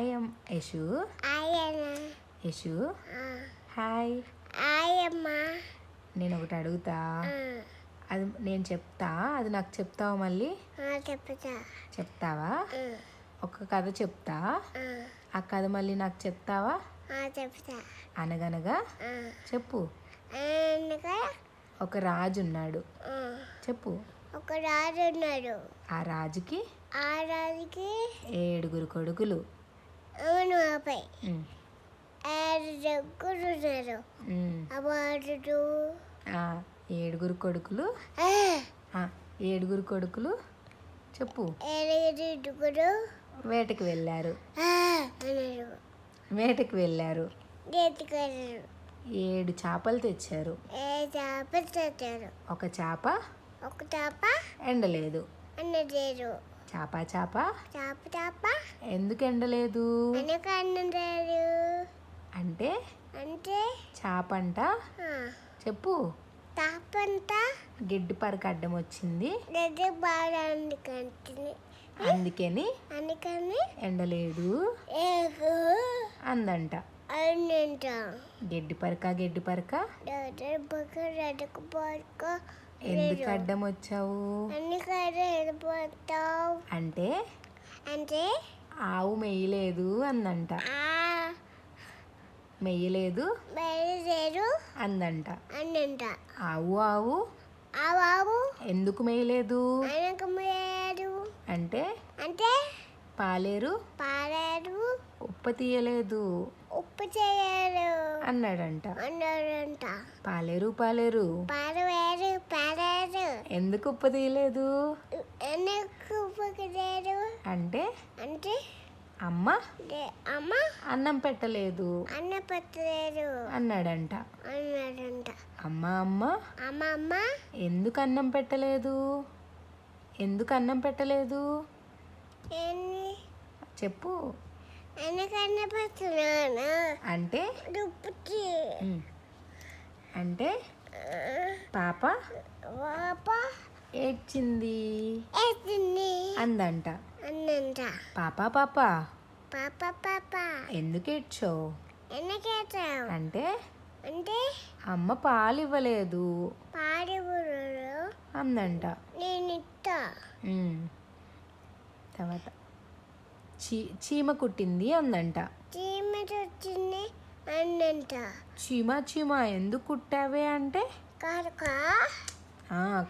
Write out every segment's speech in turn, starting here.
Hi అమ్ యశు ఆయన Yashu hi ఆయమ్మ నేను ఒకటి అడుగుతా. అది నేను చెప్తా. అది నాకు చెప్తావా మళ్ళీ? చెప్తా. చెప్తావా? ఒక కథ చెప్తా. ఆ. కథ మళ్ళీ నాకు చెప్తావా? చెప్తా. అనగనగా? చెప్పు. ఒక రాజు ఉన్నాడు. చెప్పు. ఒక రాజు ఉన్నాడు. ఆ రాజుకి ఆ రాజుకి ఏడుగురు కొడుకులు. ఏడుగురు కొడుకులు. ఏడుగురు కొడుకులు. చెప్పు. వేటకి వెళ్ళారు. వేటకి వెళ్ళారు. ఏడు చేపలు తెచ్చారు. ఒక చేప ఒక చేప ఎండలేదు. అన్నదేరు చేప చేప. చేప చేప. ఎందుకు ఎండలేదు? అంటే? అంటే? చేపంట. చెప్పు. తాపంతా గిడ్డి పరకు అడ్డం వచ్చింది. బాగా అందుకని అందుకని ఎండలేదు. అందంట. గడ్డి పరక గడ్డి పరక. ఎందుకు అడ్డం వచ్చావు? అంటే? అంటే? ఆవు మెయ్యలేదు అందంట మెయ్యలేదు అందంట అన్నంట. ఆవు ఆవు. ఆ బాబు ఎందుకు మెయ్యలేదు అంటే? అంటే? పాలేరు? పారారు ఉప్ప తీయలేదు. ఉప్పు చేయరు అన్నాడంట. అన్నారంట పాలేరు పాలేరు. పారు వేరు పారారు ఎందుకు ఉప్ప తీయలేదు? ఎందుకు ఉప్పు చేయరు అంటే? అంటే? అమ్మ? అమ్మ? అన్నం పెట్టలేదు. అన్న పట్టలేరు అన్నాడంట. అన్నాడంట. అమ్మ అమ్మ? అమ్మ అమ్మ? ఎందుకు అన్నం పెట్టలేదు? ఎందుకు అన్నం పెట్టలేదు? చెప్పు. అంటే? అంటే? పాప? పాప. ఏడ్చింది? అందంట. అన్నంట పాప పాప? పాప పాప. ఎందుకు ఏడ్చావు? ఎందుకేతావు అంటే? అంటే? అమ్మ పాలు ఇవ్వలేదు బుర్రలు అందంట. నేను ఇస్తా. తర్వాత. చీ చీమ కుట్టింది అందంట. చీమ వచ్చింది అన్నంట చీమ చీమ ఎందుకు కుట్టావే అంటే?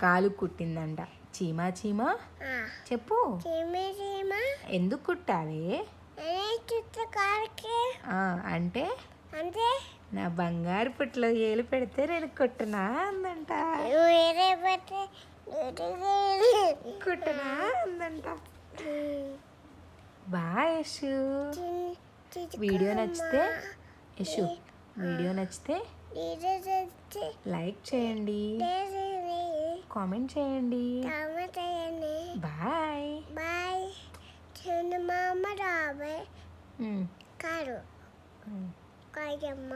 కాలు కుట్టిందంట. చీమ చీమ? చెప్పు. చీమ చీమ? ఎందుకు కుట్టావే? అంటే? అంటే? నా బంగారు పుట్లో ఏలు పెడితే నేను కుట్టనా అందంట. కుట్టనా అందంట. బాయ్ యశు. వీడియో నచ్చితే యశు వీడియో నచ్చితే లైక్ చేయండి. కామెంట్ చేయండి. బాయ్. బాయ్. చిన్న రాబోయ్ ఉమ్, కారు. కాయమ్మ